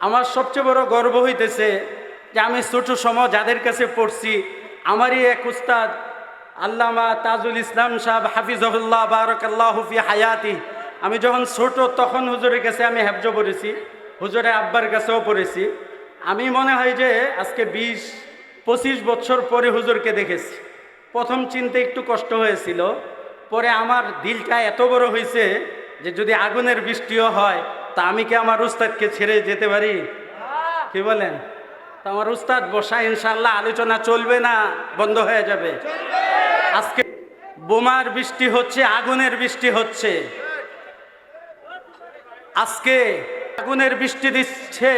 আমার সবচেয়ে বড় গর্ব হইতেছে যে আমি ছোট সময় যাদের কাছে পড়ছি, আমারই এক উস্তাদ আল্লামা তাজুল ইসলাম সাহেব হাফিজহুল্লাহ বারকাল্লাহ হুফি হায়াতি। আমি যখন ছোট তখন হুজুরের কাছে আমি হেফজ পড়েছি হুজুরে আব্বার কাছেও পড়েছি। আমি মনে হয় যে আজকে বিশ, পঁচিশ বছর পরে হুজুরকে দেখেছি। প্রথম চিনতে একটু কষ্ট হয়েছিল, পরে আমার দিলটা এত বড় হয়েছে যে যদি আগুনের বৃষ্টিও হয় তা আমি কি আমার উস্তাদকে ছেড়ে যেতে পারি? কি বলেন? তা আমার উস্তাদ বসা ইনশাল্লাহ আলোচনা চলবে না বন্ধ হয়ে যাবে। আজকে বোমার বৃষ্টি হচ্ছে আগুনের বৃষ্টি হচ্ছে। আজকে আগুনের বৃষ্টি দিচ্ছে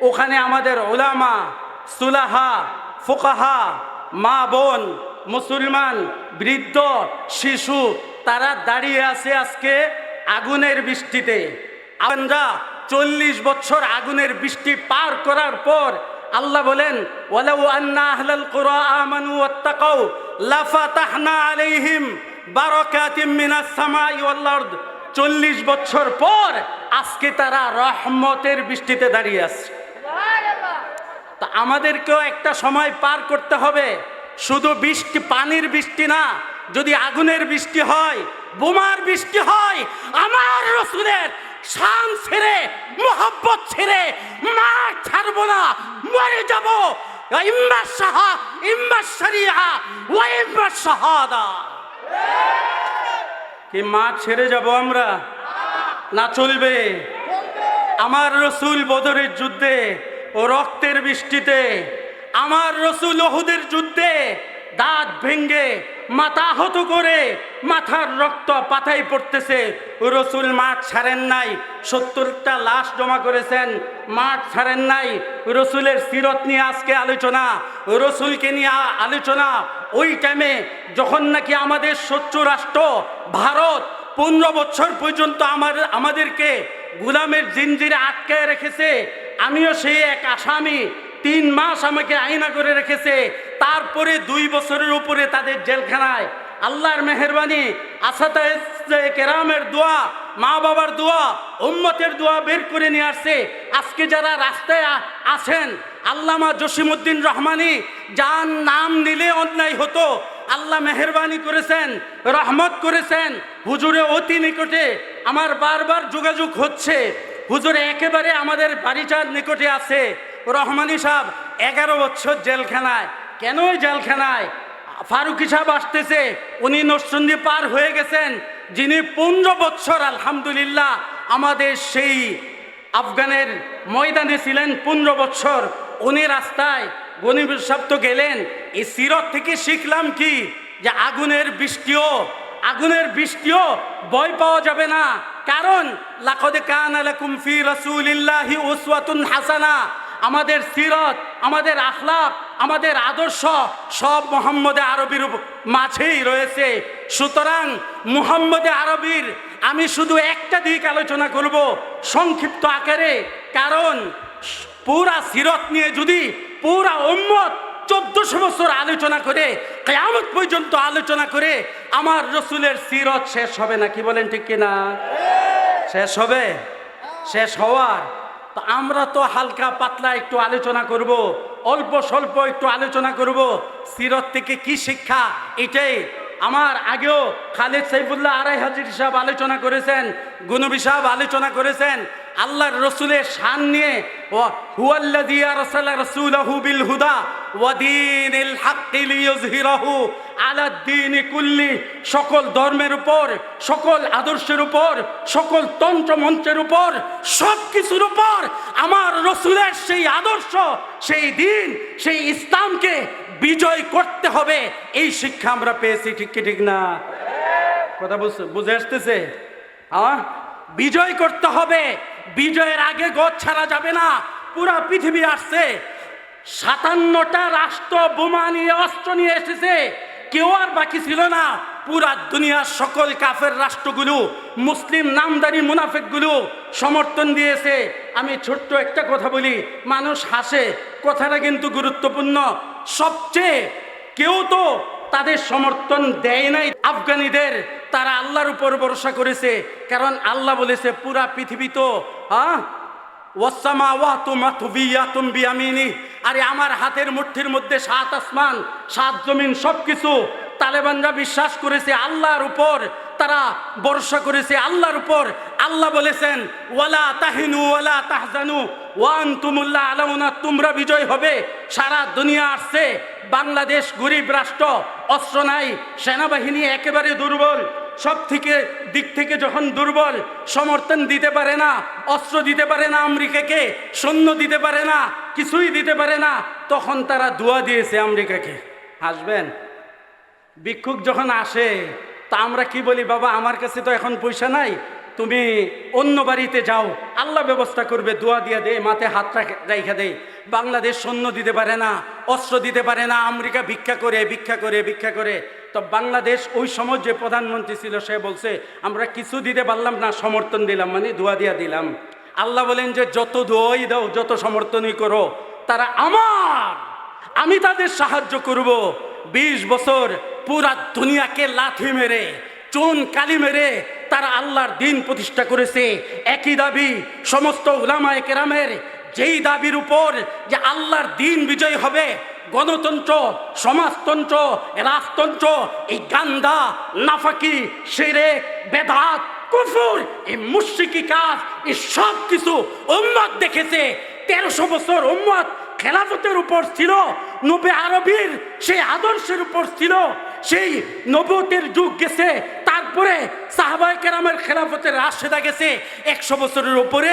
ওখানে আমাদের ওলামা সুলাহা ফোকাহা মা বোন মুসলমান বৃদ্ধ শিশু তারা দাঁড়িয়ে আছে আজকে আগুনের বৃষ্টিতে। আমরা চল্লিশ বছর আগুনের বৃষ্টি পার করার পর আল্লাহ বলেন, ওয়ালাউ আন্না আহলাল কুরা আমানু ওয়াত্তাকাউ, লাফাতাহনা আলাইহিম বারাকাতিম মিনাস সামাই ওয়াল চল্লিশ বছর পর আজকে তারা রহমতের বৃষ্টিতে দাঁড়িয়ে আছে। তা আমাদেরকেও একটা সময় পার করতে হবে। শুধু বৃষ্টি, পানির বৃষ্টি না, যদি আগুনের বৃষ্টি হয়, বোমার বৃষ্টি হয়, আমার রসুলের শান ছেড়ে, মোহব্বত ছেড়ে মার ছাড়বো না, মরে যাব। সাহা কি মা ছেড়ে যাব আমরা? না চলবে। আমার রসুল বদরের যুদ্ধে ও রক্তের বৃষ্টিতে, আমার রসুল ওহুদের যুদ্ধে দাঁত ভেঙ্গে মাথা হত করে মাথার রক্ত পাতায় পড়তেছে। রসুল মাঠ ছাড়েন নাই, সত্তরটা লাশ জমা করেছেন, মাঠ ছাড়েন নাই। রসুলের সিরত নিয়ে আজকে আলোচনা, রসুলকে নিয়ে আলোচনা। ওই টাইমে যখন নাকি আমাদের শত্রু রাষ্ট্র, ভারত, পনেরো বছর পর্যন্ত আমার, আমাদেরকে গুলামের জিঞ্জিরে আটকায় রেখেছে, আমিও সেই এক আসামি। তিন মাস আমাকে আইনা করে রেখেছে, তারপরে দুই বছরের উপরে তাদের জেলখানায় আল্লাহর মেহরবানি, আসাতা কেরামের দোয়া মা বাবার দোয়া, উম্মতের দোয়া বের করে নিয়ে আসছে। আজকে যারা রাস্তায় আছেন, আল্লামা জসিমুদ্দিন রহমানি, যার নাম নিলে অন্যায় হতো, আল্লাহ মেহরবানি করেছেন, রহমত করেছেন। হুজুরে অতি নিকটে আমার বারবার যোগাযোগ হচ্ছে। হুজুরে একেবারে আমাদের বাড়িটার নিকটে আছে। রহমানি সাহেব, এগারো বছর জেলখানায়। কেনই জেলখানায়? ফারুকি সাহেব আসতেছে, উনি নরসন্দি পার হয়ে গেছেন, যিনি পনেরো বৎসর আলহামদুলিল্লাহ, আমাদের সেই আফগানের ময়দানে ছিলেন পনেরো বৎসর উনি রাস্তায় গনিব সাহেব তো গেলেন এই সিরত থেকে শিখলাম কি? যে আগুনের বৃষ্টিও আগুনের বৃষ্টিও ভয় পাওয়া যাবে না। কারণ, লাকদে কান আলাকুম ফি রাসূলিল্লাহি উসওয়াতুন হাসানা। আমাদের সিরত, আমাদের আখলাক, আমাদের আদর্শ সব মোহাম্মদে আরবির মাঝেই রয়েছে। সুতরাং মুহাম্মদে আরবির আমি শুধু একটা দিক আলোচনা করব সংক্ষিপ্ত আকারে। কারণ পুরা সিরত নিয়ে যদি পুরা উম্মত চোদ্দশো বছর আলোচনা করে, কেয়ামত পর্যন্ত আলোচনা করে, আমার রসুলের সিরত শেষ হবে না, কি বলেন ঠিক কিনা? শেষ হবে? শেষ হওয়ার তো আমরা তো হালকা পাতলা একটু আলোচনা করব, অল্প স্বল্প একটু আলোচনা করব। সিরত থেকে কি শিক্ষা? এটাই। আমার আগেও খালেদ সাইফুল্লাহ আড়াই হাজির সাহেব আলোচনা করেছেন, গুনবি সাহেব আলোচনা করেছেন, আল্লাহর রসুলের শান নিয়ে, ও দিয়া রসাল্লা রসুল বিল হুদা ওয়া দীনিল হাক্কি লিইয়ুযহিরাহু আলা দ্বীনি কুল্লি। সকল ধর্মের উপর, সকল আদর্শের উপর, সকল তন্ত্র মন্ত্রের উপর সব কিছুর উপর আমার রসুলের সেই আদর্শ, সেই দিন, সেই ইসলামকে বিজয় করতে হবে। এই শিক্ষা আমরা পেয়েছি, ঠিক কি, ঠিক না? কথা বুঝ বুঝে আসতেছে? হ্যাঁ বিজয় করতে হবে। বিজয়ের আগে গদ ছাড়া যাবে না। পুরা পৃথিবী আসছে। সাতান্নটা রাষ্ট্র বোমা নিয়ে, অস্ত্র নিয়ে এসেছে। কেউ আর বাকি ছিল না। পুরা দুনিয়ার সকল কাফের রাষ্ট্রগুলো, মুসলিম নামদারি মুনাফেকগুলো সমর্থন দিয়েছে। আমি ছোট্ট একটা কথা বলি, মানুষ হাসে। কথাটা কিন্তু গুরুত্বপূর্ণ। সবচেয়ে কেউ তো তাদের সমর্থন দেয় নাই। আফগানিদের তারা আল্লাহর উপর ভরসা করেছে। কারণ আল্লাহ বলেছে, পুরা পৃথিবী তো হ্যাঁ ওয়াসামা ওয়াতু মাতুবিয়াতুম বিয়ামিনি। আরে আমার হাতের মুঠির মধ্যে সাত আসমান, সাত জমিন সব কিছু তালেবানরা বিশ্বাস করেছে আল্লাহর উপর, তারা ভরসা করেছে আল্লাহর উপর। আল্লাহ বলেছেন, ওয়ালা তাহিনু, ওয়ালা তাহজানু ওয়ান তুমুল্লাহ আলাউনা তোমরা বিজয় হবে, সারা দুনিয়া আসছে, বাংলাদেশ গরিব রাষ্ট্র, অস্ত্র নাই, সেনাবাহিনী একেবারে দুর্বল সব থেকে দিক থেকে যখন দুর্বল, সমর্থন দিতে পারে না, অস্ত্র দিতে পারে না আমেরিকাকে সৈন্য দিতে পারে না, কিছুই দিতে পারে না, তখন তারা দোয়া দিয়েছে আমেরিকাকে আসবেন? ভিক্ষুক যখন আসে, তা আমরা কি বলি, বাবা, আমার কাছে তো এখন পয়সা নাই তুমি অন্য বাড়িতে যাও, আল্লাহ ব্যবস্থা করবে, দোয়া দিয়া দে, মাথায় হাত রাখা দে। বাংলাদেশ সৈন্য দিতে পারে না, অস্ত্র দিতে পারে না, আমেরিকা ভিক্ষা করে ভিক্ষা করে ভিক্ষা করে। তো বাংলাদেশ ওই সময় যে প্রধানমন্ত্রী ছিল, সে বলছে, আমরা কিছু দিতে পারলাম না, সমর্থন দিলাম। মানে দোয়া দিয়া দিলাম। আল্লাহ বলেন যে, যত দোয়াই দাও, যত সমর্থনই করো, তারা আমার। আমি তাদের সাহায্য করব। বিশ বছর পুরা দুনিয়াকে লাথি মেরে, চুন কালি মেরে তারা আল্লাহর দিন প্রতিষ্ঠা করেছে। একই দাবি সমস্ত উলামায়ে কেরামের, যেই দাবির উপর যে আল্লাহর দিন বিজয় হবে, গণতন্ত্র, সমাজতন্ত্র, রাজতন্ত্র, এই গান্দা, নাফাকি সেরে বেদাত, কুফুর, এই মুশরিকি কাজ, এই সব কিছু উম্মত দেখেছে। তেরোশো বছর উম্মত খেলাফতের উপর ছিল, নবে আরবির সেই আদর্শের উপর ছিল। সেই নবতের যুগ গেছে তারপরে সাহাবাই কেরামের খেলাফতের রাশেদা গেছে একশো বছরের উপরে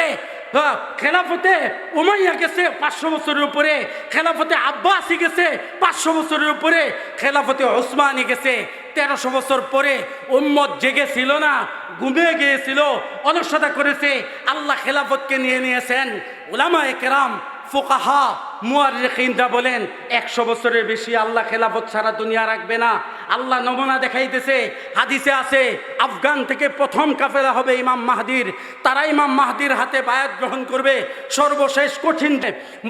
হ্যাঁ, খেলাফতে উমাইয়া গেছে পাঁচশো বছরের উপরে খেলাফতে আব্বাসি গেছে পাঁচশো বছরের উপরে খেলাফতে ওসমানি গেছে তেরোশো বছর পরে উম্মত জেগেছিল না ঘুমিয়ে গিয়েছিল অলসতা করেছে আল্লাহ খেলাফতকে নিয়ে নিয়েছেন ওলামায়ে কেরাম ফোকাহা মুয়ারিখিনরা বলেন, একশো বছরের বেশি আল্লাহ খেলাফত সারা দুনিয়া রাখবে না। আল্লাহ নমুনা দেখাইতেছে, হাদিসে আছে, আফগান থেকে প্রথম কাফেলা হবে ইমাম মাহাদির। তারা ইমাম মাহাদির হাতে বায়াত গ্রহণ করবে, সর্বশেষ কঠিন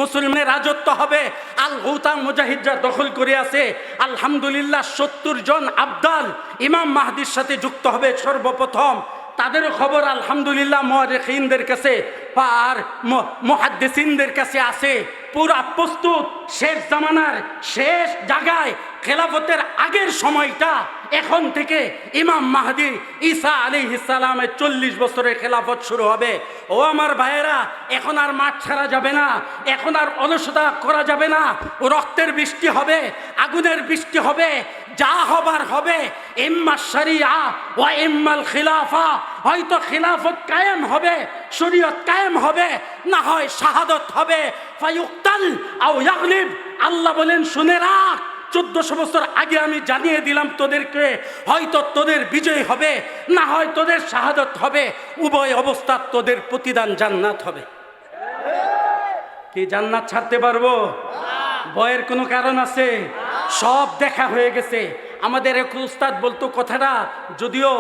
মুসলিমের রাজত্ব হবে। আল গৌতাম মুজাহিদরা দখল করে আছে, আলহামদুলিল্লাহ সত্তর জন আবদাল ইমাম মাহাদির সাথে যুক্ত হবে সর্বপ্রথম। তাদেরও খবর, আলহামদুলিল্লাহ মহারেখিনদের কাছে আর মহাদ্দেসিনদের কাছে আছে। পুরা প্রস্তুত, শেষ জামানার শেষ জায়গায় খেলাফতের আগের সময়টা, এখন থেকে ইমাম মাহাদি ঈসা আলী ইসালামের চল্লিশ বছরের খেলাফত শুরু হবে। ও আমার ভাইয়েরা, এখন আর মাঠ ছাড়া যাবে না, এখন আর অলসতা করা যাবে না। রক্তের বৃষ্টি হবে, আগুনের বৃষ্টি হবে যা হবার হবে, ইম্মা শরিয়া ও ইম্মাল খিলাফা। হয়তো খিলাফত কায়েম হবে, শরীয়ত কায়েম হবে, না হয় শাহাদত হবে। ফায়ুক্তাল আও ইয়াগলিব, আল্লাহ বলেন, শুনে রাখ, চোদ্দশো বছর আগে আমি জানিয়ে দিলাম তোদেরকে, হয়তো তোদের বিজয় হবে, না হয় তোদের শাহাদত হবে। উভয় অবস্থা তোদের প্রতিদান জান্নাত হবে। কি জান্নাত ছাড়তে পারব? ভয়ের কোনো কারণ আছে? সব দেখা হয়ে গেছে। আমাদের এক উস্তাদ বলতো, কথাটা যদিও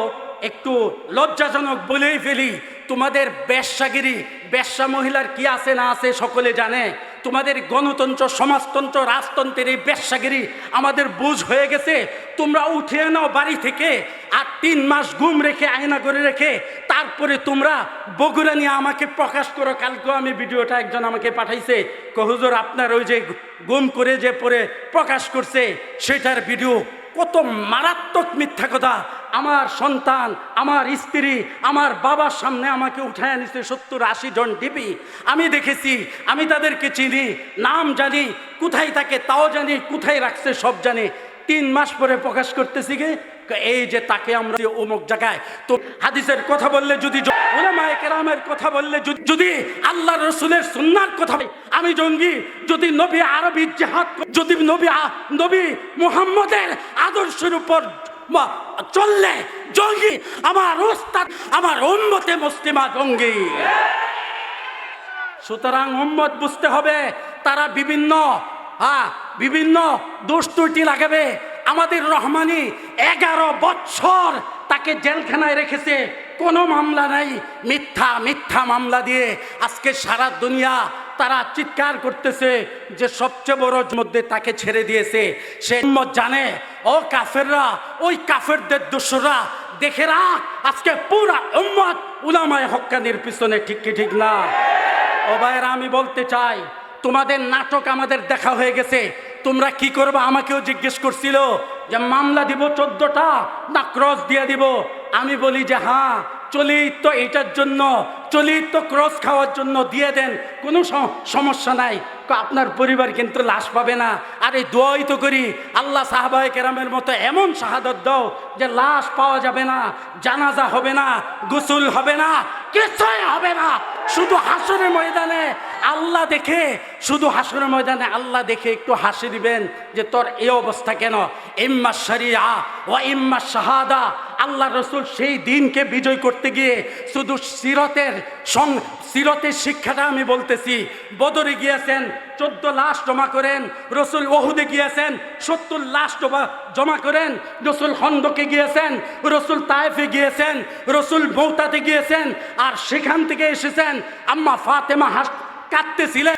একটু লজ্জাজনক বলেই ফেলি, তোমাদের ব্যবসাগিরি ব্যবসা মহিলার কি আছে না আছে সকলে জানে। তোমাদের গণতন্ত্র, সমাজতন্ত্র, রাজতন্ত্রের এই ব্যবসাগিরি আমাদের বুঝ হয়ে গেছে। তোমরা উঠিয়ে নাও বাড়ি থেকে আর তিন মাস ঘুম রেখে, আয়না করে রেখে তারপরে তোমরা বগুড়া নিয়ে আমাকে প্রকাশ করো। কালকেও আমি ভিডিওটা একজন আমাকে পাঠাইছে কহুজুর আপনার ওই যে গুম করে যে পরে প্রকাশ করছে, সেটার ভিডিও কত মারাত্মক মিথ্যা কথা। আমার সন্তান, আমার স্ত্রী, আমার বাবার সামনে আমাকে উঠায় আনিছে সত্তর আশি জন ডিবি আমি দেখেছি, আমি তাদেরকে চিনি, নাম জানি, কোথায় থাকে তাও জানি, কোথায় রাখছে সব জানি। তিন মাস পরে প্রকাশ করতেছি গে এই যে তাকে আমরা অমুক জায়গায় তো হাদিসের কথা বললে যদি কেরামের কথা বললে যদি- আল্লাহ রসুলের সুন্নার কথা আমি জঙ্গি, যদি নবী আরবি যদি নবী নবী মুহাম্মদের আদর্শের উপর চললে, জঙ্গি, আমার ওস্তাদ, আমার মুসলিমা জঙ্গি। সুতরাং উম্মত বুঝতে হবে, তারা বিভিন্ন হ্যাঁ বিভিন্ন দোষ ত্রুটি লাগাবে আমাদের রহমানি এগারো বছর তাকে জেলখানায় রেখেছে। কোনো মামলা নাই। মিথ্যা মিথ্যা মামলা দিয়ে আজকে সারা দুনিয়া তারা চিৎকার করতেছে যে সবচেয়ে বড় মধ্যে তাকে ছেড়ে দিয়েছে। সে জানে, ও কাফেররা, ওই কাফেরদের দোষরা, দেখে রাখ, আজকে পুরা উম্মত উলামায় হক্কানির পিছনে ঠিক কি ঠিক না? ও ভাইয়েরা, আমি বলতে চাই, তোমাদের নাটক আমাদের দেখা হয়ে গেছে। তোমরা কি করবে? আমাকেও জিজ্ঞেস করছিল যে, মামলা দিব চোদ্দটা? না, ক্রস দিয়ে দিব। আমি বলি যে হ্যাঁ চলি তো এটার জন্য চলি তো ক্রস খাওয়ার জন্য দিয়ে দেন, কোনো সমস্যা নাই। আপনার পরিবার কিন্তু লাশ পাবে না। আর এই দোয়াই তো করি, আল্লাহ সাহাবাই কেরামের মতো এমন শাহাদত দাও যে, লাশ পাওয়া যাবে না, জানাজা হবে না, গোসল হবে না, কিছুই হবে না। শুধু হাসরের ময়দানে আল্লাহ দেখে, শুধু হাসরের ময়দানে আল্লাহ দেখে একটু হাসি দিবেন যে তোর এই অবস্থা কেন? ইম্মা শরিয়া ও ইম্মা শাহাদা। আল্লাহ রসুল সেই দিনকে বিজয় করতে গিয়ে শুধু সিরতের সং সিরতের শিক্ষাটা আমি বলতেছি। বদরে গিয়েছেন, চোদ্দ লাশ জমা করেন, রসুল ওহুদে গিয়েছেন, সত্তর লাশ জমা করেন, রসুল হন্দকে গিয়েছেন, রসুল তায়েফে গিয়েছেন, রসুল বৌতাতে গিয়েছেন, আর সেখান থেকে এসেছেন, আম্মা ফাতেমা হাস কাঁদতেছিলেন।